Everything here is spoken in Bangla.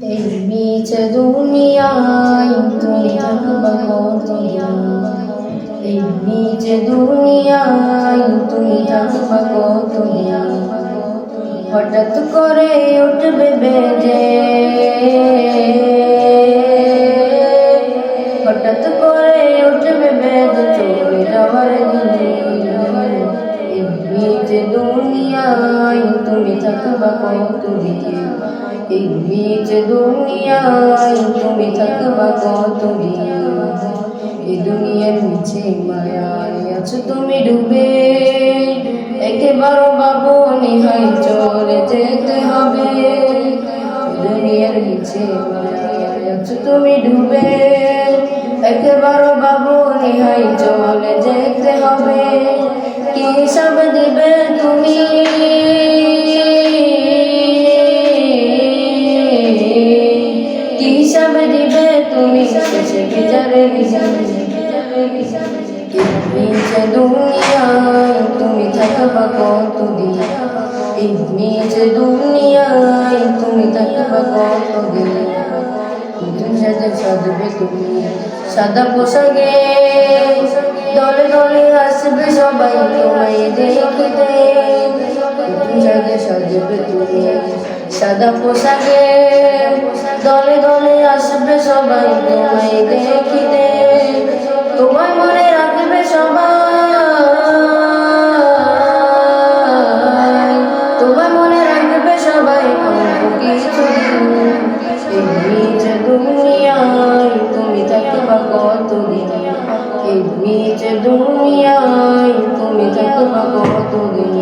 এই বিচ দুনিয়ায় তুমি থাকবা কতদিন? এই বিচ দুনিয়ায় তুমি থাকবা কতদিন? হঠাৎ করে উঠবে বেজে হঠাৎ করে উঠবে বেদ চলে যাওয়ার দিন। তুমি থাকবা কতদিন এই দুনিয়ার নিচে মায়ায় আছো তুমি ডুবে। একেবারও বাবু নিহাই চলে যেতে হবে। দুনিয়ার নিচে তুমি ডুবে। একেবারও বাবু নিহাই চলে যেতে হবে। কি সব দিবে তুমি মিছে দুনিয়ায় তুমি থাকবা কতদিন মিছে দুনিয়ায় তুমি থাকবা কতদিন সাজে সাজবে তুমি সাদা পোশাকে দলে দলে আসবে সবাই তোমায় দেখতে সাজে সাজবে তুমি সাদা পোশাকে দলে দলে আসবে সবাই, তোমায় দেখিতে। তোমায় মনে রাখবে সবাই। তোমায় মনে রাখবে সবাই কিছু এই যে দুনিয়ায়, তুমি থাকবা কতদিন? এই যে দুনিয়ায়, তুমি থাকবা কতদিন?